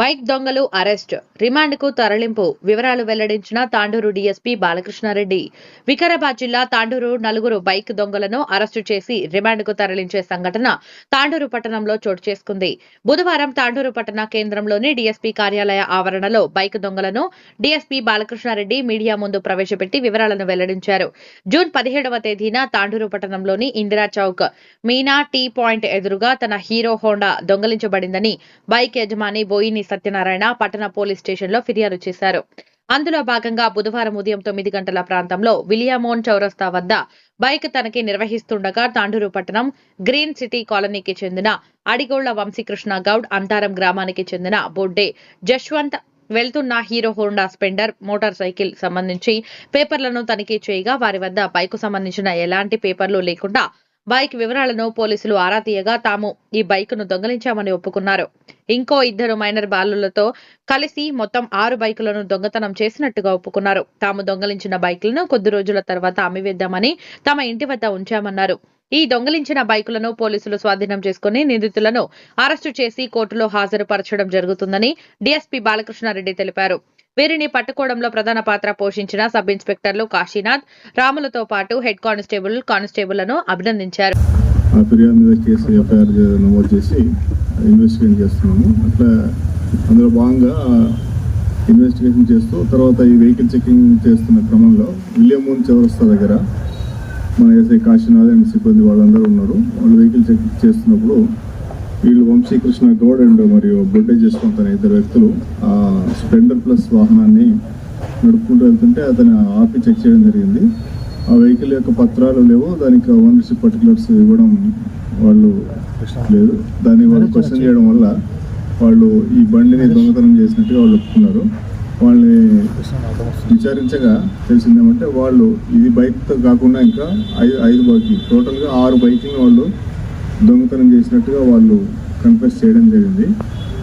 Bike దొంగలు arrest. రిమాండ్కు తరలింపు. వివరాలు వెల్లడించిన తాండూరు డీఎస్పీ బాలకృష్ణారెడ్డి. వికారాబాద్ జిల్లా తాండూరు నలుగురు బైక్ దొంగలను అరెస్టు చేసి రిమాండ్కు తరలించే సంఘటన తాండూరు పట్టణంలో చోటు చేసుకుంది. బుధవారం తాండూరు పట్టణ కేంద్రంలోని డీఎస్పీ కార్యాలయ ఆవరణలో బైక్ దొంగలను డీఎస్పీ బాలకృష్ణారెడ్డి మీడియా ముందు ప్రవేశపెట్టి వివరాలను వెల్లడించారు. జూన్ పదిహేడవ తేదీన తాండూరు పట్టణంలోని ఇందిరా చౌక్ మీనా టీ పాయింట్ ఎదురుగా తన హీరో హోండా దొంగలించబడిందని బైక్ యజమాని బోయిని సత్యనారాయణ పట్టణ పోలీస్ స్టేషన్లో ఫిర్యాదు చేశారు. అందులో భాగంగా బుధవారం ఉదయం తొమ్మిది గంటల ప్రాంతంలో విలియమోన్ చౌరస్తా వద్ద బైక్ తనకి నిర్వహిస్తుండగా తాండూరు పట్టణం గ్రీన్ సిటీ కాలనీకి చెందిన అడిగోళ్ళ వంశీకృష్ణ గౌడ్ అంతారం గ్రామానికి చెందిన బొడ్డే జశ్వంత్ వెళ్తున్న Hero Honda Splendor motor cycle సంబంధించి పేపర్లను తనిఖీ చేయగా వారి వద్ద బైకు సంబంధించిన ఎలాంటి పేపర్లు లేకుండా బైక్ వివరాలను పోలీసులు ఆరా తీయగా తాము ఈ బైక్ను దొంగలించామని ఒప్పుకున్నారు. ఇంకో ఇద్దరు మైనర్ బాలులతో కలిసి మొత్తం ఆరు బైకులను దొంగతనం చేసినట్టుగా ఒప్పుకున్నారు. తాము దొంగలించిన బైకులను కొద్ది రోజుల తర్వాత అమ్మివేద్దామని తమ ఇంటి వద్ద ఉంచామన్నారు. ఈ దొంగలించిన బైకులను పోలీసులు స్వాధీనం చేసుకుని నిందితులను అరెస్టు చేసి కోర్టులో హాజరుపరచడం జరుగుతుందని డీఎస్పీ బాలకృష్ణారెడ్డి తెలిపారు. వీరిని పట్టుకోవడంలో ప్రధాన పాత్ర పోషించిన సబ్ ఇన్స్పెక్టర్లు కాశీనాథ్ రాములతో పాటు హెడ్ కానిస్టేబుల్ కానిస్టేబుల్లను అభినందించారు. ఆ ఫిర్యాదు మీద కేసు ఎఫ్ఐఆర్ నమోదు చేసి ఇన్వెస్టిగేషన్ చేస్తున్నాము. అట్లా అందులో భాగంగా ఇన్వెస్టిగేషన్ చేస్తూ తర్వాత ఈ వెహికల్ చెకింగ్ చేస్తున్న క్రమంలో విలియమూన్ చౌరస్తా దగ్గర మన ఎస్ఐ కాశీనాథ్ అండ్ సిబ్బంది వాళ్ళందరూ ఉన్నారు. వాళ్ళు వెహికల్ చెక్ చేస్తున్నప్పుడు వీళ్ళు వంశీకృష్ణ గౌడ్ అండ్ మరియు బొడ్డే చేసుకుంటున్న అనే ఇద్దరు వ్యక్తులు ఆ స్ప్లెండర్ ప్లస్ వాహనాన్ని నడుపుకుంటూ వెళ్తుంటే అతను ఆపి చెక్ చేయడం జరిగింది. ఆ వెహికల్ యొక్క పత్రాలు లేవు. దానికి ఓనర్షిప్ పర్టికులర్స్ ఇవ్వడం వాళ్ళు లేదు. దాన్ని వాళ్ళు క్వశ్చన్ చేయడం వల్ల వాళ్ళు ఈ బండిని దొంగతనం చేసినట్టుగా వాళ్ళు ఒప్పుకున్నారు. వాళ్ళని విచారించగా తెలిసిందేమంటే వాళ్ళు ఇది బైక్తో కాకుండా ఇంకా ఐదు ఐదు బైక్లు. టోటల్గా ఆరు బైక్లను వాళ్ళు దొంగతనం చేసినట్టుగా వాళ్ళు కన్ఫెస్ చేయడం జరిగింది.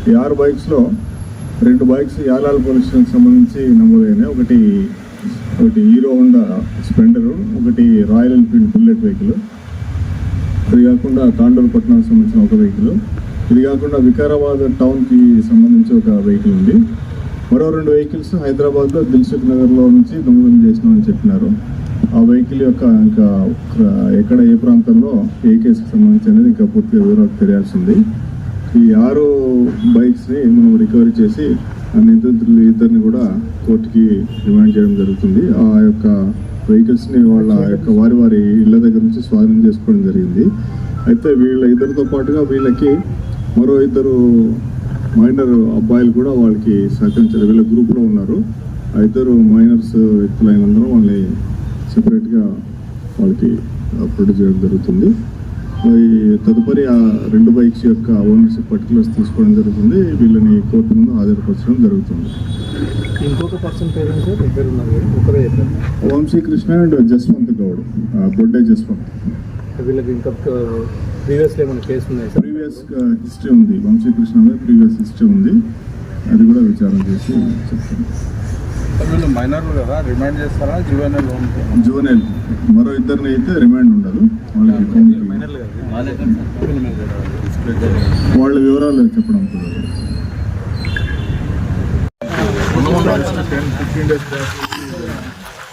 ఈ ఆరు బైక్స్లో రెండు బైక్స్ యాలాల్ పోలీస్ స్టేషన్కి సంబంధించి నమోదైనాయి ఒకటి ఒకటి హీరో హోండా స్పెండరు ఒకటి రాయల్ ఎన్ఫీల్డ్ బుల్లెట్ వెహికల్. ఇది కాకుండా తాండూరు పట్టణానికి సంబంధించిన ఒక వెహికల్. ఇది కాకుండా వికారాబాద్ టౌన్కి సంబంధించి ఒక వెహికల్ ఉంది. మరో రెండు వెహికల్స్ హైదరాబాద్లో దిల్సుఖ్ నగర్లో నుంచి దొంగతనం చేసినామని చెప్పినారు. ఆ వెహికల్ యొక్క ఇంకా ఎక్కడ ఏ ప్రాంతంలో ఏ కేసుకి సంబంధించి అనేది ఇంకా పూర్తిగా వివరాలు తెలియాల్సింది. ఈ ఆరు బైక్స్ని మనం రికవరీ చేసి నిందితులు ఇద్దరిని కూడా కోర్టుకి రిమాండ్ చేయడం జరుగుతుంది. ఆ యొక్క వెహికల్స్ని వాళ్ళ యొక్క వారి వారి ఇళ్ళ దగ్గర నుంచి స్వాధీనం చేసుకోవడం జరిగింది. అయితే వీళ్ళ ఇద్దరితో పాటుగా వీళ్ళకి మరో ఇద్దరు మైనర్ అబ్బాయిలు కూడా వాళ్ళకి సహకరించారు. వీళ్ళ గ్రూప్లో ఉన్నారు. ఆ ఇద్దరు మైనర్స్ వ్యక్తులైనందరూ వాళ్ళని సెపరేట్గా వాళ్ళకి ప్రొడ్యూస్ చేయడం జరుగుతుంది. ఈ తదుపరి ఆ రెండు బైక్స్ యొక్క ఓనర్షిప్ పర్టికులర్స్ తీసుకోవడం జరుగుతుంది. వీళ్ళని కోర్టు ముందు హాజరుపరచడం జరుగుతుంది. ఇంకొక పర్సన్ పేరెంట్స్ ఉన్నారు. ఒకరే వంశీకృష్ణ అండ్ జస్వంత్ గౌడ్. బొడ్డే జస్వంత్. వీళ్ళకి ఇంకా ప్రీవియస్లో ఏమైనా కేసు ఉన్నాయి ప్రీవియస్ హిస్టరీ ఉంది. వంశీకృష్ణ ప్రీవియస్ హిస్టరీ ఉంది. అది కూడా విచారణ చేసి చెప్తాను. వీళ్ళు మైనర్లు కదా రిమైండ్ చేస్తారా? జువెనల్ జువెనైల్ మరో ఇద్దరిని అయితే రిమాండ్ ఉండదు వాళ్ళ వివరాలు చెప్పడం కుదరదు.